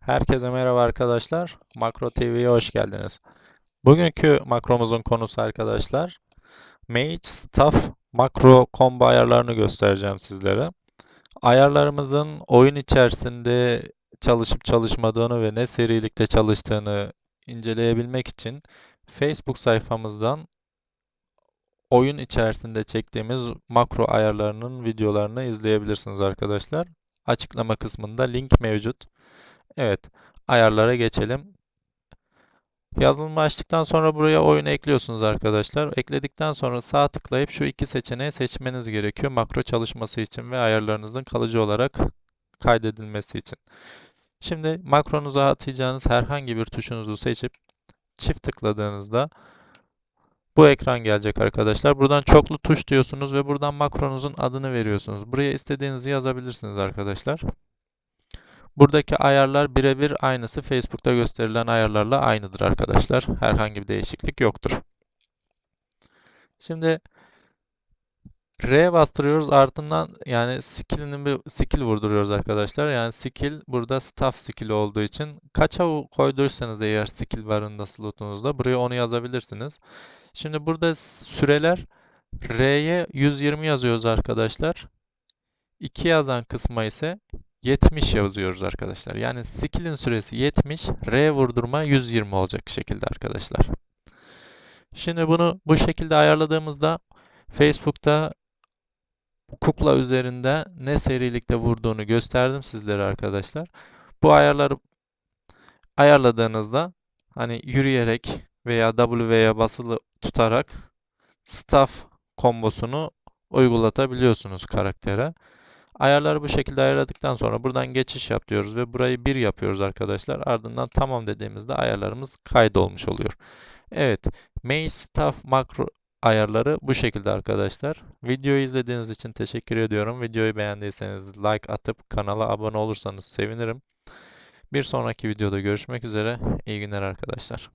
Herkese merhaba arkadaşlar. Makro TV'ye hoş geldiniz. Bugünkü makromuzun konusu arkadaşlar Mage Staff makro combo ayarlarını göstereceğim sizlere. Ayarlarımızın oyun içerisinde çalışıp çalışmadığını ve ne serilikte çalıştığını inceleyebilmek için Facebook sayfamızdan oyun içerisinde çektiğimiz makro ayarlarının videolarını izleyebilirsiniz arkadaşlar. Açıklama kısmında link mevcut. Evet, ayarlara geçelim. Yazılımı açtıktan sonra buraya oyunu ekliyorsunuz arkadaşlar. Ekledikten sonra sağ tıklayıp şu iki seçeneği seçmeniz gerekiyor. Makro çalışması için ve ayarlarınızın kalıcı olarak kaydedilmesi için. Şimdi makronuza atayacağınız herhangi bir tuşunuzu seçip çift tıkladığınızda bu ekran gelecek arkadaşlar. Buradan çoklu tuş diyorsunuz ve buradan makronuzun adını veriyorsunuz. Buraya istediğinizi yazabilirsiniz arkadaşlar. Buradaki ayarlar birebir aynısı Facebook'ta gösterilen ayarlarla aynıdır arkadaşlar. Herhangi bir değişiklik yoktur. Şimdi R bastırıyoruz ardından yani skill'ini bir skill vurduruyoruz arkadaşlar. Yani skill burada staff skill olduğu için kaça koyduysanız eğer skill barında slotunuzda buraya onu yazabilirsiniz. Şimdi burada süreler R'ye 120 yazıyoruz arkadaşlar. 2 yazan kısma ise 70 yazıyoruz arkadaşlar. Yani skill'in süresi 70, R vurdurma 120 olacak şekilde arkadaşlar. Şimdi bunu bu şekilde ayarladığımızda Facebook'ta kukla üzerinde ne serilikte vurduğunu gösterdim sizlere arkadaşlar. Bu ayarları ayarladığınızda hani yürüyerek veya W'ye basılı tutarak staff kombosunu uygulatabiliyorsunuz karaktere. Ayarları bu şekilde ayarladıktan sonra buradan geçiş yap diyoruz ve burayı 1 yapıyoruz arkadaşlar. Ardından tamam dediğimizde ayarlarımız kaydolmuş oluyor. Evet, main staff makro ayarları bu şekilde arkadaşlar. Videoyu izlediğiniz için teşekkür ediyorum. Videoyu beğendiyseniz like atıp kanala abone olursanız sevinirim. Bir sonraki videoda görüşmek üzere. İyi günler arkadaşlar.